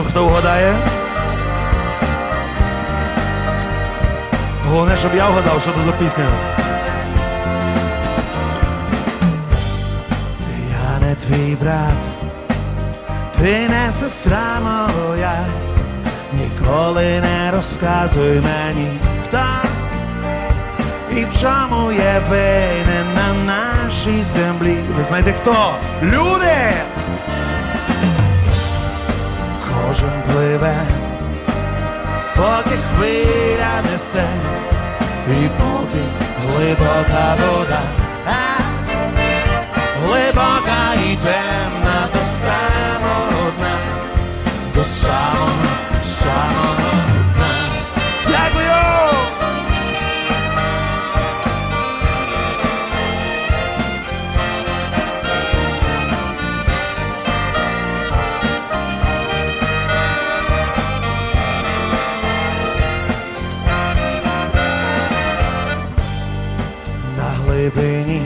хто вгадає? Головне, щоб я вгадав, що це за пісня. Я не твій брат, ти не сестра моя, ніколи не розказуй мені, хто і в чому є винен на нашій землі. Ви знаєте хто? Люди! Кожен пливе, поки хвиля несе, і поки глибока вода, а глибока і темна до самого дна, до самого глибині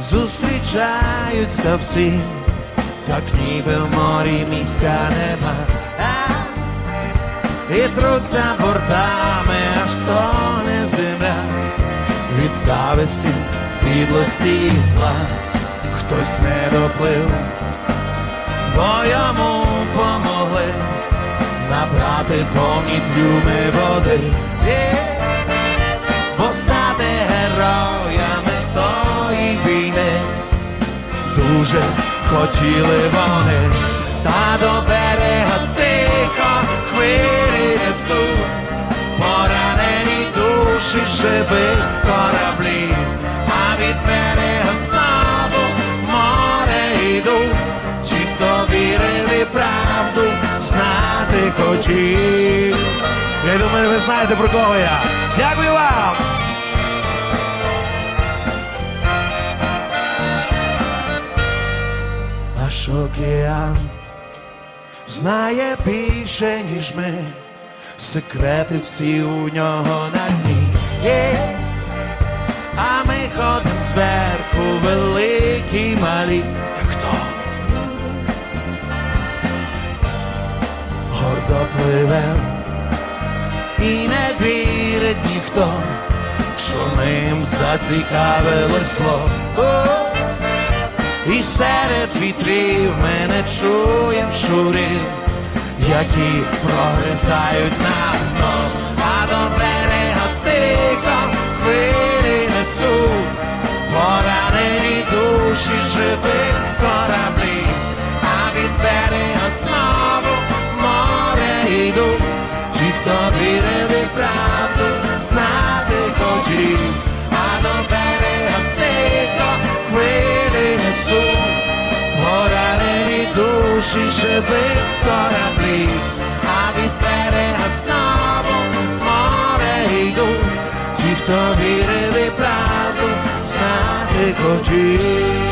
зустрічаються всі, так ніби в морі місця нема. А, І труться бортами, аж стоне земля від зависті, підлості і зла. Хтось не доплив, бо йому помогли набрати повні трюми води. Бо дуже хотіли вони, та до берега тихо хвилі несуть, поранені душі живих кораблів, а від берега знову в море йдуть, ті, хто вірив і правду знати хотів. Я думаю, ви знаєте про кого я. Дякую вам! Океан знає більше, ніж ми. Секрети всі у нього на дні. А ми ходим зверху великі малі. Як хто? Гордо пливем і не вірить ніхто, що ним зацікавило слово. І серед вітрів мене чуєм шурів, які прогризають нам дно, а до берега тихо душі живих кораблів, а від берега знову в море йдуть, ті, хто вірив і правду знати хотів.